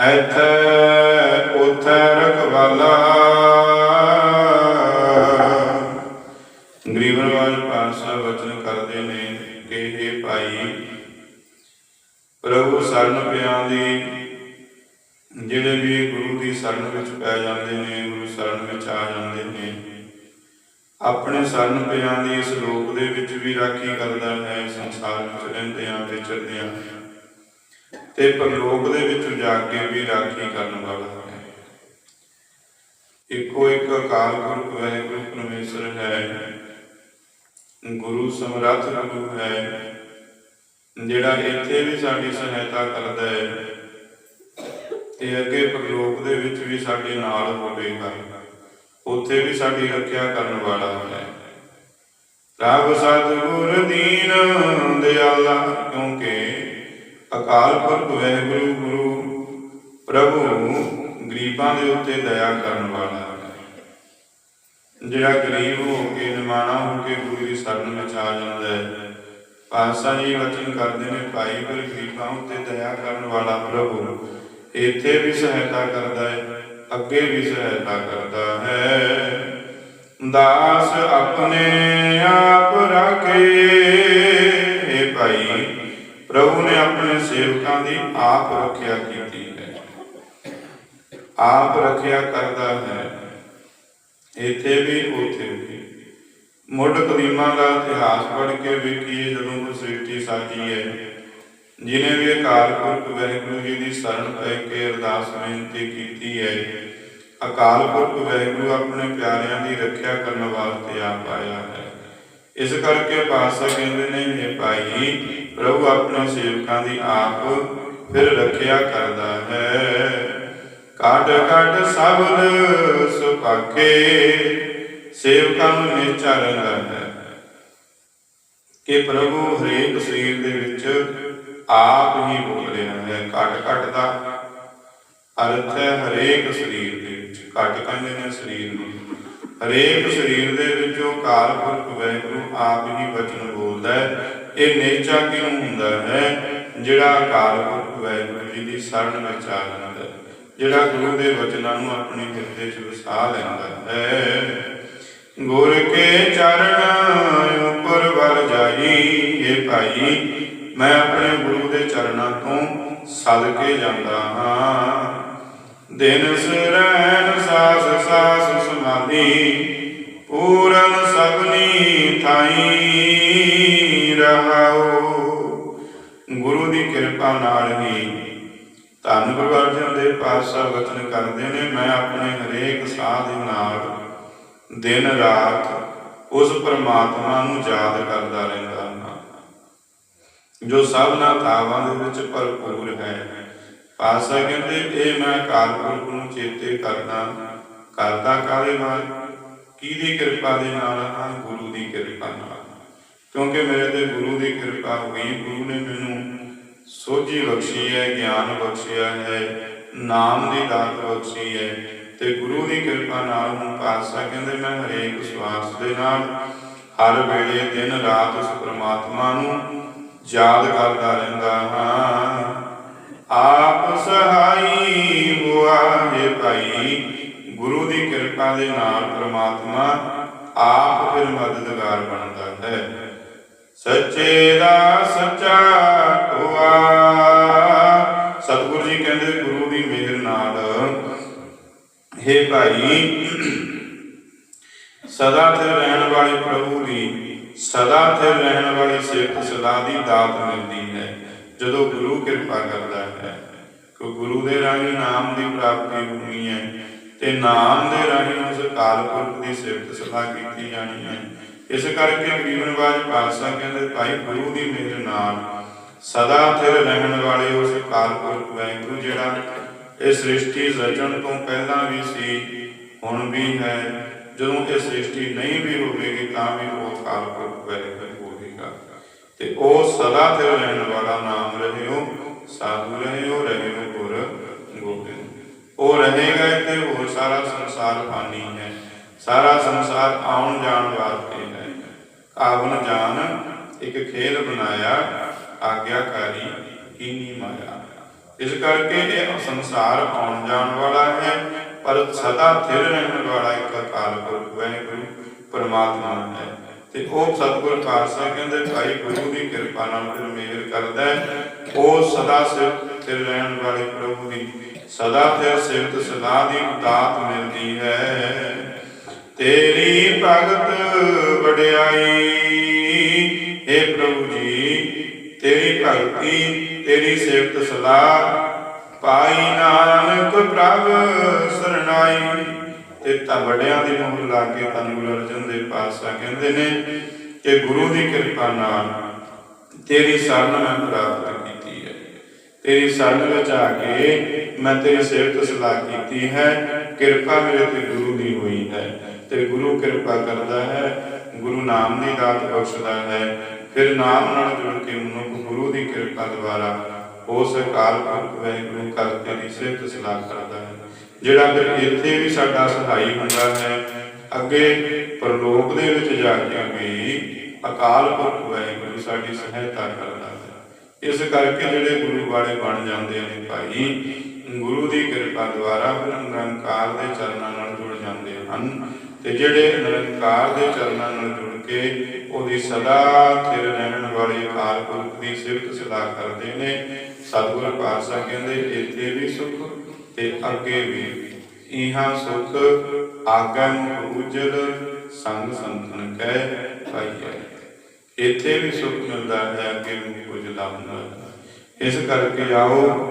ਐਥੈ ਉਥੈ ਰਖਵਾਲਾ। ਗਰੀਬਨਵਾਜ ਪਾਸਾ ਵਚਨ ਕਰਦੇ ਨੇ ਕਿ ਇਹ ਭਾਈ, ਪ੍ਰਭੂ ਸਰਨ ਪਿਆਂ ਦੀ, ਜਿਹੜੇ ਵੀ ਗੁਰੂ ਦੀ ਸ਼ਰਨ ਵਿੱਚ ਪੈ ਜਾਂਦੇ ਨੇ, ਗੁਰੂ ਸ਼ਰਨ ਵਿੱਚ ਆ ਜਾਂਦੇ ਨੇ, ਆਪਣੇ ਸ਼ਰਨ ਪਿਆਂ ਦੀ ਇਸ ਲੋਕ ਦੇ ਵਿੱਚ ਵੀ ਰਾਖੀ ਕਰਦਾ ਹੈ, ਸੰਸਾਰ ਵਿੱਚ ਰਹਿੰਦਿਆਂ, ਵਿਚਰਦਿਆਂ। ਤੇ ਪਰਲੋਕ ਦੇ ਵਿੱਚ ਜਾ ਕੇ ਵੀ ਰਾਖੀ ਕਰਨ ਵਾਲਾ ਹੈ। ਇੱਕੋ ਇੱਕ ਅਕਾਲ ਪੁਰਖ ਵਾਹਿਗੁਰੂ ਪਰਮੇਸ਼ਰ ਹੈ। ਗੁਰੂ ਸਮਰੱਥ ਗੁਰੂ ਹੈ। ਜਿਹੜਾ ਇੱਥੇ ਵੀ ਸਾਡੀ ਸਹਾਇਤਾ ਕਰਦਾ ਹੈ ਤੇ ਅੱਗੇ ਪਰਲੋਕ ਦੇ ਵਿੱਚ ਵੀ ਸਾਡੇ ਨਾਲ ਹੋਵੇਗਾ ਉੱਥੇ ਵੀ ਸਾਡੀ ਰੱਖਿਆ ਕਰਨ ਵਾਲਾ ਹੈ। ਰੱਬ ਸਤਿਗੁਰ ਦੀਨ ਦਿਆਲਾ, ਕਿਉਂਕਿ ਅਕਾਲ ਪੁਰਖ ਵਾਹਿਗੁਰੂ, ਗੁਰੂ ਪ੍ਰਭੂ ਗਰੀਬਾਂ ਦੇ ਉੱਤੇ ਦਇਆ ਕਰਨ ਵਾਲਾ ਜਿਹੜਾ ਗਰੀਬ ਹੋ ਕੇ ਨਿਮਾਣਾ ਹੋ ਕੇ ਗੁਰੂ ਦੀ ਸ਼ਰਨ ਵਿੱਚ ਆ ਜਾਂਦਾ ਹੈ। ਪਾਸਾ ਜੀ ਵਚਨ ਕਰਦੇ ਨੇ, ਭਾਈ ਪਰ ਗਰੀਬਾਂ ਉੱਤੇ ਦਇਆ ਕਰਨ ਵਾਲਾ ਪ੍ਰਭੂ ਇੱਥੇ ਵੀ ਸਹਾਇਤਾ ਕਰਦਾ ਹੈ, ਅੱਗੇ ਵੀ ਸਹਾਇਤਾ ਕਰਦਾ ਹੈ। ਦਾਸ ਆਪਣੇ ਆਪ ਰਾਖੇ ਭਾਈ ਪ੍ਰਭੂ ਨੇ ਆਪਣੇ ਸੇਵਕਾਂ ਦੀ ਆਪ ਰੱਖਿਆ ਕੀਤੀ ਹੈ। ਆਪ ਰੱਖਿਆ ਕਰਦਾ ਹੈ। ਇੱਥੇ ਵੀ, ਉੱਥੇ ਵੀ। ਮੁੱਢ ਕਦੀਮਾਂ ਦਾ ਇਤਿਹਾਸ ਪੜ੍ਹ ਕੇ ਵੇਖੀਏ, ਜਦੋਂ ਤੋਂ ਸ੍ਰਿਸ਼ਟੀ ਸਾਜੀ ਹੈ। ਜਿਨੇ ਵੀ ਅਕਾਲ ਪੁਰਖ ਵਾਹਿਗੁਰੂ ਜੀ ਦੀ ਸ਼ਰਨ ਪੈ ਕੇ ਅਰਦਾਸ ਬੇਨਤੀ ਕੀਤੀ ਹੈ, ਅਕਾਲ ਪੁਰਖ ਵਾਹਿਗੁਰੂ ਆਪਣੇ ਪਿਆਰਿਆਂ ਦੀ ਰੱਖਿਆ ਕਰਨ ਵਾਸਤੇ ਆਪ ਆਇਆ ਹੈ। ਇਸ ਕਰਕੇ ਪਾਤਸ਼ਾਹ ਕਹਿੰਦੇ ਨੇ ਇਹ ਭਾਈ ਪ੍ਰਭੂ ਆਪਣੇ ਸੇਵਕਾਂ ਦੀ ਆਪ ਫਿਰ ਰੱਖਿਆ ਕਰਦਾ ਹੈ। ਕਾਟ ਕਾਟ ਸਬਦ ਸੁਪਾਕੇ ਸੇਵਕਾਂ ਨੂੰ ਨਿਚਰਦਾ ਹੈ। ਕਿ ਪ੍ਰਭੂ ਹਰੇਕ ਸਰੀਰ ਦੇ ਵਿੱਚ ਆਪ ਹੀ ਬੋਲ ਰਿਹਾ ਹੈ ਘਟ ਘਟ ਦਾ ਅਰਥ ਹੈ ਹਰੇਕ ਸਰੀਰ ਦੇ ਵਿੱਚ ਘਟ ਕਹਿੰਦੇ ਨੇ ਸਰੀਰ ਨੂੰ। ਹਰੇਕ ਸਰੀਰ ਦੇ ਵਿੱਚੋਂ ਕਾਲ ਪੁਰਖ ਵਾਹਿਗੁਰੂ ਆਪ ਹੀ ਬਚਨ ਬੋਲਦਾ ਹੈ। ਇਹ ਨੇਚਾ ਕਿਉਂ ਹੁੰਦਾ ਹੈ? ਜਿਹੜਾ ਅਕਾਲ ਪੁਰਖ ਵਾਹਿਗੁਰੂ ਜੀ ਦੀ ਸ਼ਰਨ ਵਿੱਚ ਆ ਜਾਂਦਾ ਜਿਹੜਾ ਗੁਰੂ ਦੇ ਵਚਨਾਂ ਨੂੰ ਆਪਣੇ ਹਿਰਦੇ 'ਚ ਵਸਾ ਲੈਂਦਾ ਹੈ। ਗੁਰ ਕੇ ਚਰਨ ਉੱਪਰ ਵਰ ਜਾਈ ਇਹ ਭਾਈ, ਮੈਂ ਆਪਣੇ ਗੁਰੂ ਦੇ ਚਰਨਾਂ ਤੋਂ ਸਦ ਕੇ ਜਾਂਦਾ ਹਾਂ। ਦਿਨ ਸਰੈਨ ਸਾਸ ਸਾਸ ਸਮਾਧੀ ਪੂਰਨ ਸਭਨੀ ਥਾਈ। ਰਹਾਉ ਗੁਰੂ ਦੀ ਕਿਰਪਾ ਨਾਲ ਹੀ ਧੰਨ ਗੁਰੂ ਅਰਜਨ ਦੇਵ ਪਾਤਸ਼ਾਹ ਵਚਨ ਕਰਦੇ ਨੇ। ਮੈਂ ਆਪਣੇ ਹਰੇਕ ਸਾਹ ਦੇ ਨਾਲ ਦਿਨ ਰਾਤ ਉਸ ਪਰਮਾਤਮਾ ਨੂੰ ਯਾਦ ਕਰਦਾ ਰਹਿੰਦਾ ਹਾਂ। ਜੋ ਸਭਨਾ ਥਾਵਾਂ ਦੇ ਵਿੱਚ ਭਰਪੂਰ ਹੈ। ਪਾਸਾ ਕਹਿੰਦੇ, ਇਹ ਮੈਂ ਅਕਾਲ ਪੁਰਖ ਨੂੰ ਚੇਤੇ ਕਰਦਾ ਕਰਦਾ ਕਾਲੇ ਨਾਲ? ਕਿਹਦੀ ਕਿਰਪਾ ਦੇ ਨਾਲ? ਹਾਂ, ਗੁਰੂ ਦੀ ਕਿਰਪਾ ਨਾਲ। ਕਿਉਂਕਿ ਮੇਰੇ ਤੇ ਗੁਰੂ ਦੀ ਕਿਰਪਾ ਹੋਈ, ਗੁਰੂ ਨੇ ਮੈਨੂੰ ਸੋਝੀ ਬਖਸ਼ੀ ਹੈ, ਗਿਆਨ ਬਖਸ਼ਿਆ ਹੈ, ਨਾਮ ਦੀ ਦਾਤ ਬਖਸ਼ੀ ਹੈ ਤੇ ਗੁਰੂ ਦੀ ਕਿਰਪਾ ਨਾਲ ਹੁਣ ਪਾਤਸ਼ਾਹ ਕਹਿੰਦੇ ਮੈਂ ਹਰੇਕ ਸਵਾਸ ਦੇ ਨਾਲ ਹਰ ਵੇਲੇ ਦਿਨ ਰਾਤ ਉਸ ਪ੍ਰਮਾਤਮਾ ਨੂੰ ਯਾਦ ਕਰਦਾ ਰਹਿੰਦਾ ਹਾਂ। ਆਪ ਸਹਾਈ ਹੁਆ ਹੈ ਭਾਈ, ਗੁਰੂ ਦੀ ਕਿਰਪਾ ਦੇ ਨਾਲ ਪ੍ਰਮਾਤਮਾ ਆਪ ਫਿਰ ਮਦਦਗਾਰ ਬਣਦਾ ਹੈ। ਸੱਚੇ ਦਾ ਸੱਚਾ ਹੋਆ ਸਤਿਗੁਰੂ ਜੀ ਕਹਿੰਦੇ ਗੁਰੂ ਦੀ ਮਿਹਰ ਨਾਲ। ਹੇ ਭਾਈ, ਸਦਾ ਤੇ ਰਹਿਣ ਵਾਲੇ ਪ੍ਰਭੂ ਦੀ, ਸਦਾ ਤੇ ਰਹਿਣ ਵਾਲੀ ਸਿਫਤ ਸਲਾਹ ਦੀ ਦਾਤ ਮਿਲਦੀ ਹੈ, ਜਦੋਂ ਗੁਰੂ ਕਿਰਪਾ ਕਰਦਾ ਹੈ। ਕਿ ਗੁਰੂ ਦੇ ਰਾਹੀਂ ਨਾਮ ਦੀ ਪ੍ਰਾਪਤੀ ਹੋਣੀ ਹੈ, ਤੇ ਨਾਮ ਦੇ ਰਾਹੀਂ ਉਸ ਕਾਲ ਪੁਰਖ ਦੀ ਸਿਫਤ ਸਲਾਹ ਕੀਤੀ ਜਾਣੀ ਹੈ। ਇਸ ਕਰਕੇ ਗਰੀਬਨਵਾਜ ਪਾਤਸ਼ਾਹ ਕਹਿੰਦੇ, ਭਾਈ ਗੁਰੂ ਦੀ ਮਿਹਰ ਨਾਲ ਸਦਾ ਥਿਰ ਰਹਿਣ ਵਾਲੇ ਉਸ ਕਾਲ ਪੁਰਖ ਜਿਹੜਾ ਇਹ ਸ੍ਰਿਸ਼ਟੀ ਰਚਣ ਤੋਂ ਪਹਿਲਾਂ ਵੀ ਸੀ, ਹੁਣ ਵੀ ਹੈ। ਜਦੋਂ ਇਹ ਸ੍ਰਿਸ਼ਟੀ ਨਹੀਂ ਵੀ ਹੋਵੇਗੀ ਤਾਂ ਵੀ ਉਹ ਕਾਲ ਪੁਰਖ ਹੋਵੇਗਾ। ਤੇ ਉਹ ਸਦਾ ਥਿਰ ਰਹਿਣ ਵਾਲਾ ਨਾਮ ਰਹਿਓ, ਸਾਧੂ ਰਹਿਓ ਰਹਿਓ ਗੁਰ ਗੋਬਿੰਦ। ਉਹ ਰਹੇਗਾ ਤੇ ਹੋਰ ਸਾਰਾ ਸੰਸਾਰ ਫਾਨੀ ਹੈ। ਸਾਰਾ ਸੰਸਾਰ ਆਉਣ ਜਾਣ ਵਾਸਤੇ ਹੈ। ਆਵਨ ਜਾਨ ਇੱਕ ਖੇਲ ਬਣਾਇਆ, ਆਗਿਆਕਾਰੀ ਕੀਨੀ ਮਾਇਆ। ਇਸ ਕਰਕੇ ਇਹ ਸੰਸਾਰ ਆਉਣ ਜਾਣ ਵਾਲਾ ਹੈ, ਪਰ ਸਦਾ ਥਿਰ ਰਹਿਣ ਵਾਲਾ ਇੱਕ ਅਕਾਲ ਪੁਰਖ ਵਾਹਿਗੁਰੂ ਪਰਮਾਤਮਾ ਹੈ। ਤੇ ਉਹ ਸਤਿਗੁਰ ਖਾਲਸਾ ਕਹਿੰਦੇ, ਭਾਈ ਗੁਰੂ ਦੀ ਕਿਰਪਾ ਨਾਲ ਫਿਰ ਮਿਹਰ ਕਰਦਾ ਹੈ। ਉਹ ਸਦਾ ਸਿਰ ਥਿਰ ਰਹਿਣ ਵਾਲੇ ਪ੍ਰਭੂ ਦੀ, ਸਦਾ ਥਿਰ ਸਿਫਤ ਸਦਾ ਦੀ ਦਾਤ ਮਿਲਦੀ ਹੈ। ਤੇਰੀ ਭਗਤ ਵਡਿਆਈ। हे ਪ੍ਰਭੂ ਜੀ, ਤੇਰੀ ਭਗਤੀ, ਤੇਰੀ ਸਿਫਤ ਸਲਾਹ। ਪਾਈ ਨਾਨਕ ਪ੍ਰਭ ਸਰਣਾਈ। ਤੇ ਤਾਂ ਵੱਡਿਆਂ ਦੀ ਮੋਹਰ ਲਾ ਕੇ ਤਨ ਗੁਰੂ ਅਰਜਨ ਦੇਵ ਪਾਤਸ਼ਾਹ ਕਹਿੰਦੇ ਨੇ ਕਿ ਗੁਰੂ ਦੀ ਕਿਰਪਾ ਨਾਲ ਤੇਰੀ ਸ਼ਰਨ ਮੈਂ ਪ੍ਰਾਪਤ ਕੀਤੀ ਹੈ। ਤੇਰੀ ਸ਼ਰਨ ਵਿੱਚ ਆ ਕੇ ਮੈਂ ਤੇਰੀ ਸਿਫਤ ਸਲਾਹ ਕੀਤੀ ਹੈ। ਕਿਰਪਾ ਮੇਰੇ ਤੇ ਗੁਰੂ ਦੀ ਹੋਈ ਹੈ। ਤੇ ਗੁਰੂ ਕਿਰਪਾ ਕਰਦਾ ਹੈ, ਗੁਰੂ ਨਾਮ ਦੀ ਦਾਤ ਬਖਸ਼ਦਾ ਹੈ। ਫਿਰ ਨਾਮ ਨਾਲ ਜੁੜ ਕੇ ਮਨੁੱਖ ਗੁਰੂ ਦੀ ਕਿਰਪਾ ਦੁਆਰਾ ਉਸ ਅਕਾਲ ਪੁਰਖ ਵਾਹਿਗੁਰੂ ਕਰਕੇ ਦੀ ਸਿਫਤ ਸਲਾਹ ਕਰਦਾ ਹੈ। ਜਿਹੜਾ ਫਿਰ ਇੱਥੇ ਵੀ ਸਾਡਾ ਸਹਾਈ ਹੁੰਦਾ ਹੈ, ਅੱਗੇ ਪਰਲੋਕ ਦੇ ਵਿੱਚ ਜਾ ਕੇ ਵੀ ਅਕਾਲ ਪੁਰਖ ਵਾਹਿਗੁਰੂ ਸਾਡੀ ਸਹਾਇਤਾ ਕਰਦਾ ਹੈ। ਇਸ ਕਰਕੇ ਜਿਹੜੇ ਗੁਰੂ ਵਾਲੇ ਬਣ ਜਾਂਦੇ ਨੇ ਭਾਈ, ਗੁਰੂ ਦੀ ਕਿਰਪਾ ਦੁਆਰਾ ਫਿਰ ਨਿਰੰਕਾਰ ਦੇ ਚਰਨਾਂ ਹਨ ਤੇ ਜਿਹੜੇ ਨਿਰੰਕਾਰ ਦੇ ਚਰਨਾਂ ਨਾਲ ਜੁੜ ਕੇ ਉਹਦੀ ਸਦਾ ਥਿਰ ਰਹਿਣ ਵਾਲੇ ਅਕਾਲ ਪੁਰਖ ਦੀ ਸਿਫਤ ਸਲਾਹ ਕਰਦੇ ਨੇ, ਸਤਿਗੁਰ ਪਾਤਸ਼ਾਹ ਕਹਿੰਦੇ, ਇੱਥੇ ਵੀ ਸੁਖ ਤੇ ਅੱਗੇ ਵੀ। ਇਹਾਂ ਸੁਖ ਆਗਮ ਉਜਲ ਸੰਗ ਸੰਤਨ ਕਹਿ ਪਾਈਐ। ਇੱਥੇ ਵੀ ਸੁਖ ਮਿਲਦਾ ਹੈ, ਅੱਗੇ ਵੀ ਕੁਝ ਲੱਭਦਾ ਇਸ ਕਰਕੇ ਆਓ